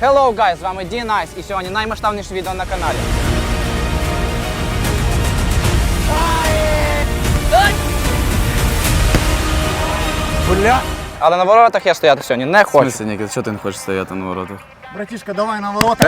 Hello guys, з вами D-Nice і сьогодні наймасштабніше відео на каналі. Бля. Але на воротах я стояти сьогодні не В хочу. смысле, Нікіт, що ти не хочеш стояти на воротах? Братішка, давай на ворота.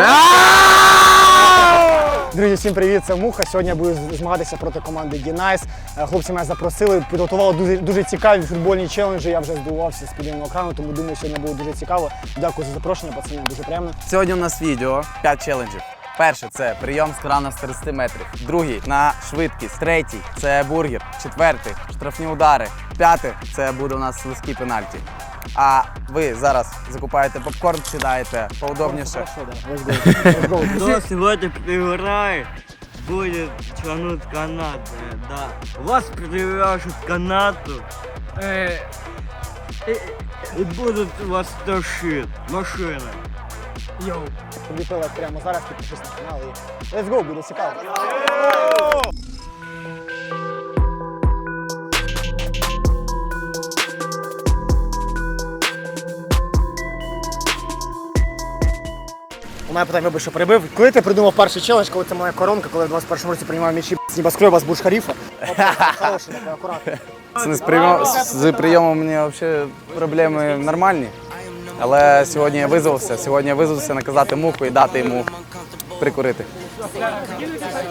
Друзі, всім привіт, це Муха. Сьогодні я буду змагатися проти команди D-Nice. Е, Хлопці мене запросили, підготували дуже, дуже цікаві футбольні челенджі. Я вже здивувався з підйомного екрану, тому думаю, сьогодні буде дуже цікаво. Дякую за запрошення, пацани, дуже приємно. Сьогодні у нас відео 5 челенджів. Перший це прийом з крана з 30 метрів. Другий на швидкість. Третій це бургер. Четвертий штрафні удари. П'ятий це буде у нас слизький пенальті. А ви зараз закупаєте попкорн, сідаєте поудобніше. Go. Let's go. Кто проиграет, будет тянуть канат, э, да. Вас привяжут к канату э, и, и будут вас тащить машина. Йоу. Вліпили прямо зараз, підпишись на канал і let's go, буде цікаво. У мене питання, вибач, що перебив. Коли ти придумав перший челендж, коли це моя коронка, коли в 21 році приймав м'ячі з небоскреба з Бурж-Халіфа? Хороший такий, акуратний. Це з, прийом, з прийомом мені взагалі проблеми нормальні. Але сьогодні я визвався. Сьогодні я визвався наказати муху і дати йому прикурити.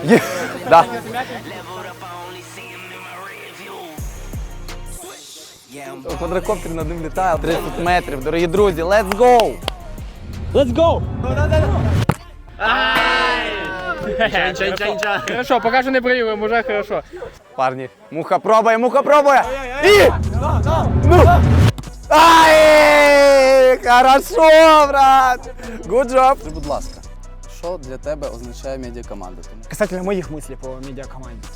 Є, да. Квадрокоптер над ним літає 30 метрів. Дорогі друзі, let's go! Let's go! Хорошо, пока що не проявимо, уже хорошо. Парні, муха пробує, муха пробує! І! Ну! Ай! Хорошо, брат! Good job! Будь ласка, що для тебе означає медіакоманда? Касательно моих мыслей по медиакоманде.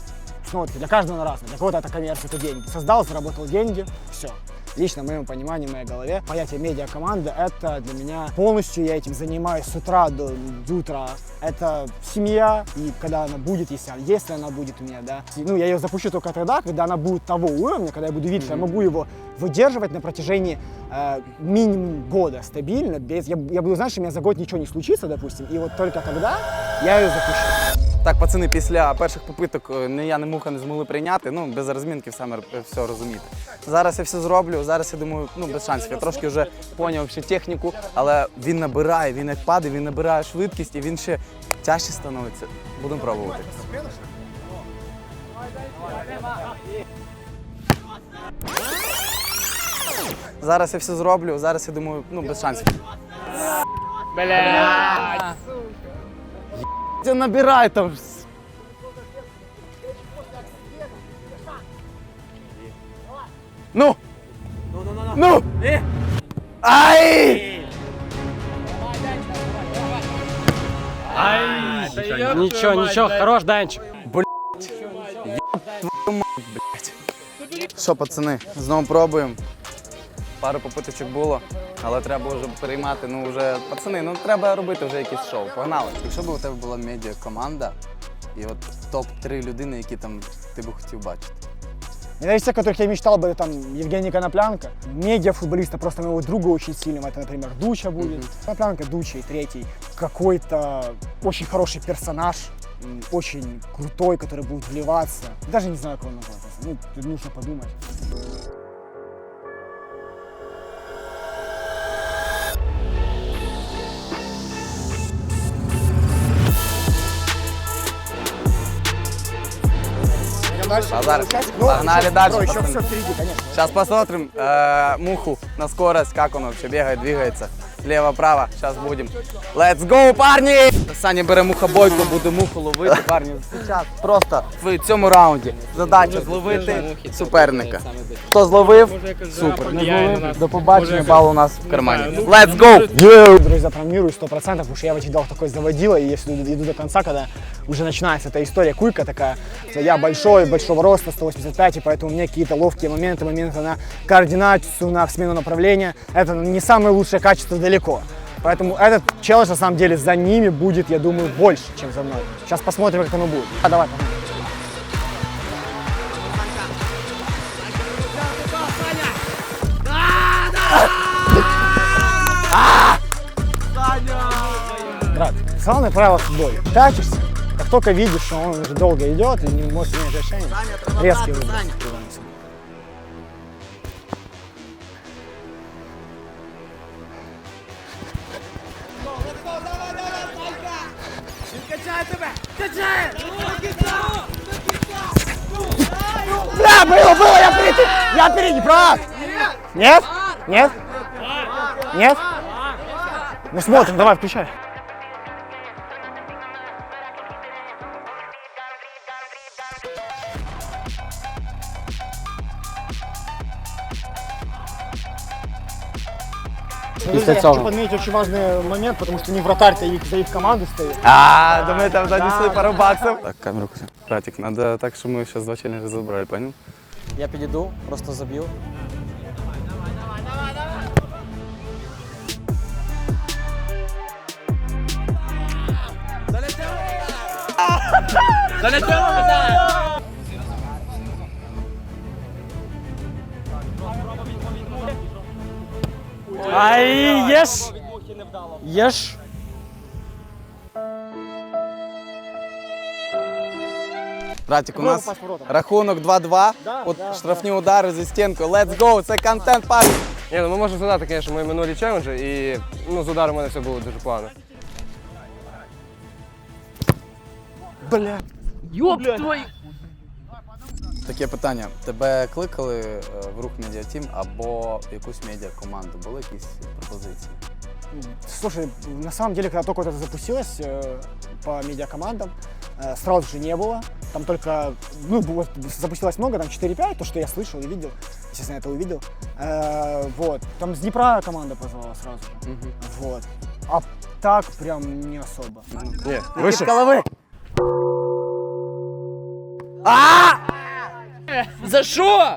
Смотрите, для каждого на разное. Для кого-то это коммерция, это деньги. Создал, заработал деньги, все. Лично в моем понимании, в моей голове, понятие медиакоманда — это для меня полностью, я этим занимаюсь с утра до, до утра. Это семья, и когда она будет, если, если она будет у меня, да. Ну, я ее запущу только тогда, когда она будет того уровня, когда я буду видеть, что я могу его выдерживать на протяжении э, минимум года стабильно, без, я, я буду знать, что у меня за год ничего не случится, допустим, и вот только тогда я ее запущу. Так, пацани, після перших попиток е, ні я, ні муха не змогли прийняти. Ну, без розмінки саме е, все розумієте. Зараз я все зроблю. Зараз я думаю, ну без шансів. Я трошки вже поняв ще техніку, але він набирає, він як падає, він набирає швидкість і він ще тяжче становиться. Будемо пробувати. Зараз я все зроблю. Зараз я думаю, ну без шансів. Бля. Ти набирай там. Ну! Ну! Ай! Нічого, нічого, хорош, Данчик. Що, пацани, знову пробуємо. Пару попиточок було, але треба вже переймати. Ну вже пацани, ну треба робити вже якесь шоу. Погнали. Якщо б у тебе була медіакоманда і от топ-3 людини, які там ти би хотів бачити. Из тех, которых я мечтал бы, там, Евгений Коноплянка. Медиа футболиста, просто моего друга очень сильного. Это, например, Дуча будет. Коноплянка, Дуча и третий. Какой-то очень хороший персонаж, м, очень крутой, который будет вливаться. Даже не знаю, кого назвать. Ну, тут нужно подумать. А зараз погнали далі. еще пацаны. все впереди, конечно. Сейчас посмотрим э, муху на скорость, как он вообще бегает, двигается Слева-право, сейчас будем. Let's go, парні! Саня бере мухобойку, буде муху ловити, парні. Зараз просто в цьому раунді задача зловити суперника. Хто зловив? Супер. Не зловив? До побачення, бал у нас в кармані. Let's go! Друзья, промирую 100%, потому что я в этих делах такой заводила, и если иду, иду до конца, когда уже начинается эта история куйка такая, что я большой, большого роста, 185, и поэтому у меня какие-то ловкие моменты, моменты на координацию, на смену направления, это не самое лучшее качество далеко. Поэтому этот челлендж, на самом деле, за ними будет, я думаю, больше, чем за мной. Сейчас посмотрим, как оно будет. А, давай, погнали. брат, главное правило в футболе. Тачишься, как только видишь, что он уже долго идет и не может принять решение, резкий выбор. Бля, было, было, я впереди, я впереди, прав! Нет? Нет? Нет? Ну смотрим, давай, включай. Подожди, я хочу подметить очень важный момент, потому что не вратарь-то их, за их команду стоит. А, да мы там занесли пару баксов. Так, камеру куси. Братик, надо так, чтобы мы сейчас два челленджа забрали, понял? Я підійду, просто заб'ю. Ай, єш! Єш! Братик, у нас рахунок 2-2. Да, От да, штрафні удари зі стінкою. Let's go, це контент парі. Ні, ну ми можемо згадати, звісно, мої минулі челенджі, і ну, з ударом у мене все було дуже погано. Таке питання. Тебе кликали е, в рух медіатім або в якусь медіакоманду? Були якісь пропозиції? Слушай, на самом деле, когда только вот это запустилось э, по медиакомандам, э, сразу же не было. Там только, ну, вот запустилось много, там 4-5, то, что я слышал и видел. Естественно, я это увидел. Э, вот. Там с Днепра команда позвала сразу. Вот. А так прям не особо. Ні, вище. голови. За що?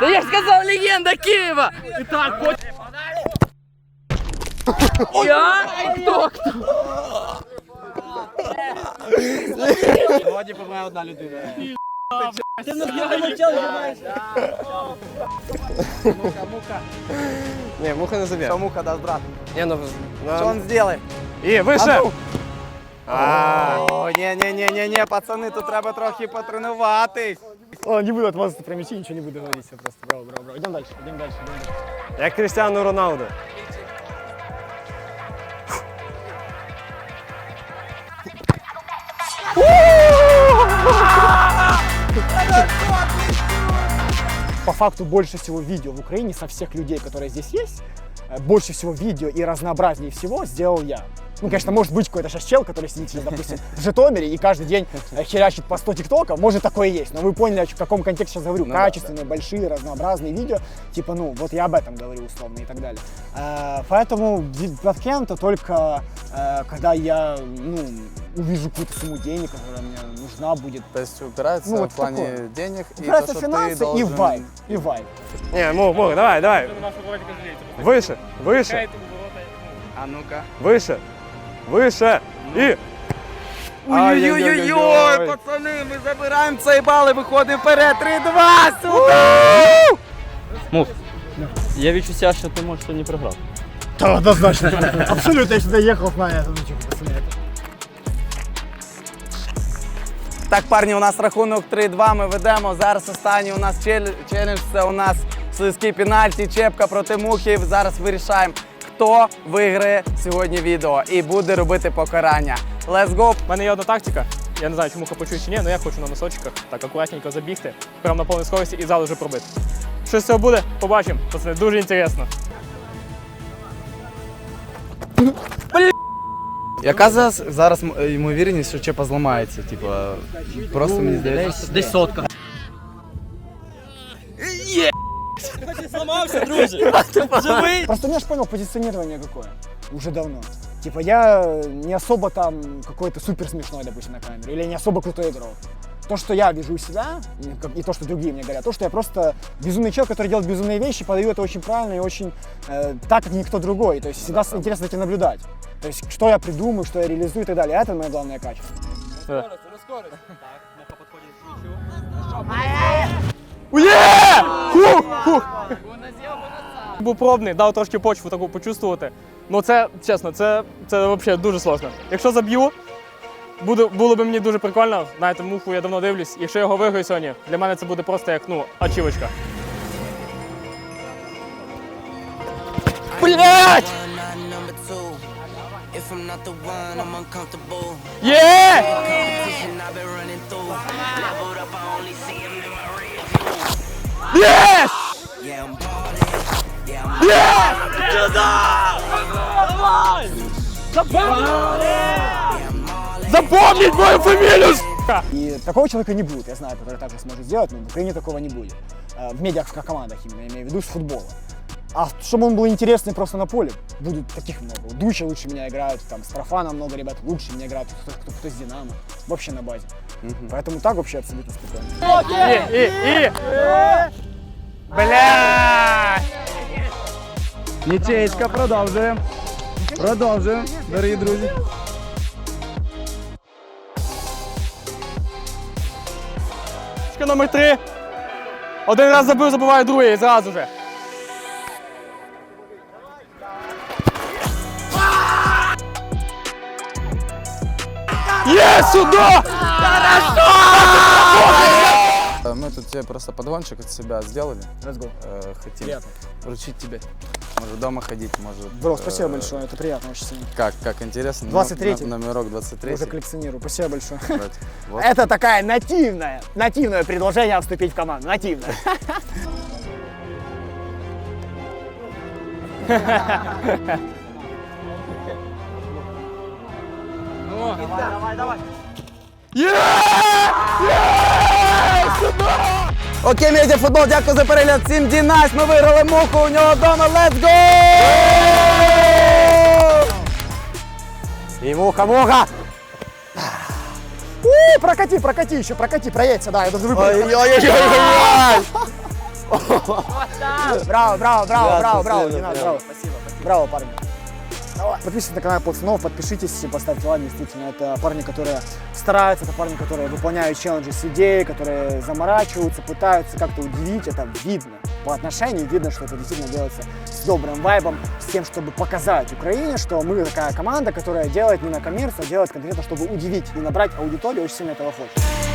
Та я ж сказав легенда Києва! І так, от... Я? Хто? Хто? Ні, муха не заб'є. Що муха дасть брат? Ні, ну, Що він зробить? І вище! О, ні, ні, ні, ні, ні, пацани, тут треба трохи потренуватись. О, не буду от вас про мячи, ничего не буду говорить, я просто браво, браво, браво. Идем дальше, идем дальше, идем дальше. Як Крістіану Роналду. по факту больше всего видео в Украине со всех людей, которые здесь есть, э, больше всего видео и разнообразнее всего сделал я. Ну, конечно, может быть какой-то сейчас чел, который сидит, допустим, в Житомире и каждый день э, херачит по 100 тиктоков, может такое и есть. Но вы поняли, в каком контексте сейчас говорю. Ну да, Качественные, большие, разнообразные видео. Типа, ну, вот я об этом говорю условно и так далее. Э, Поэтому кем-то только э, когда я, ну, увижу какую-то сумму денег, которая мне нужна будет. То есть упирается Ну, в вот плане такое. денег и то, Упирается что ты финансы и должен... вайб. И вайб. Ні, мух, мух, давай, давай. Вище, вище, А ну-ка. вище, вище. І... Ой-ой-ой, пацани, ми забираємо цей бал і виходимо вперед. 3-2, сюди! Я відчуття, що ти можеш сьогодні програти. Да, однозначно. Абсолютно, я сюда ехал, знаю, это, ну, типа, пацаны, это. Так, парні, у нас рахунок 3-2, ми ведемо. Зараз останній у нас чель- челендж, це у нас слизький пенальті, чепка проти мухів. Зараз вирішаємо, хто виграє сьогодні відео і буде робити покарання. Let's go! У мене є одна тактика. Я не знаю, чи муха почує чи ні, але я хочу на носочках так акуратненько забігти, прямо на повній скорості і зал вже пробити. Що з цього буде, побачимо. Пацани, дуже інтересно. Яка зараз, зараз ймовірність, що чепа зламається? Типа, просто мені здається. Десь сотка. Просто у меня же понял позиционирование какое. Уже давно. Типа я не особо там какой-то супер смешной, допустим, на камере. Или не особо крутой игрок. То, что я вижу у себя, и то, что другие мне говорят, то, что я просто безумный человек, который делает безумные вещи, подаю это очень правильно и очень э, так, как никто другой. То есть всегда с- интересно этим наблюдать. То есть что я придумаю, что я реализую и так далее. Это мое главное качество. Був пробний, дав трошки почву таку почувствувати. Ну це чесно, це, це взагалі дуже сложно. Якщо заб'ю, буде, було б мені дуже прикольно. Знаєте, муху я давно дивлюсь. Якщо я його виграю сьогодні, для мене це буде просто як ну, ачівочка. Блять! Є! Competition I've been running through. Leveled up, I only see him in my rear view. Єс! Yeah, I'm ballin'. Yeah, I'm Запомніть мою фамілію! сука! И такого человека не будет, я знаю, который так же сможет сделать, но в Украине такого не будет. Э, В медиах командах именно, я имею в виду, с футбола. А чтобы он был интересный просто на поле, будет таких много. У Дуча лучше меня играют, там, с Профаном много ребят лучше меня играют, кто, кто, кто с Динамо, вообще на базе. Поэтому так вообще абсолютно спокойно. І, і, і! Блядь! Нічеєчка, продовжуємо. Продовжуємо, дорогі друзі. Точка номер три. Один раз забив, забиває другий зразу же. Є, сюди! Мы тут тебе просто подгончик от себя сделали. Let's go. Э, Хотим Приятно. вручить тебе. Может дома ходить, может... Бро, спасибо э, большое, это приятно очень сильно. Как, как интересно. 23-й. Но- Номерок 23 Уже коллекционирую, спасибо большое. Брать. Вот. Это такая нативная, нативное предложение вступить в команду, нативное. Окей, медіа футбол, дякую за перегляд. Всім Дінась, ми виграли муку у нього вдома. Let's go! И муха, муха! У, прокати, прокати еще, прокати, проедься, да, я даже выпрыгну. Ой-ой-ой! Браво, браво, браво, браво, браво, спасибо, Динар, прям. браво. Браво, парни. Давай. Подписывайтесь на канал пацанов, подпишитесь, поставьте лайк, действительно, это парни, которые стараются, это парни, которые выполняют челленджи с идеей, которые заморачиваются, пытаются как-то удивить, это видно. По отношению видно, что это действительно делается с добрым вайбом, с тем, чтобы показать Украине, что мы такая команда, которая делает не на коммерцию, а делает конкретно, чтобы удивить и набрать аудиторию, очень сильно этого хочет.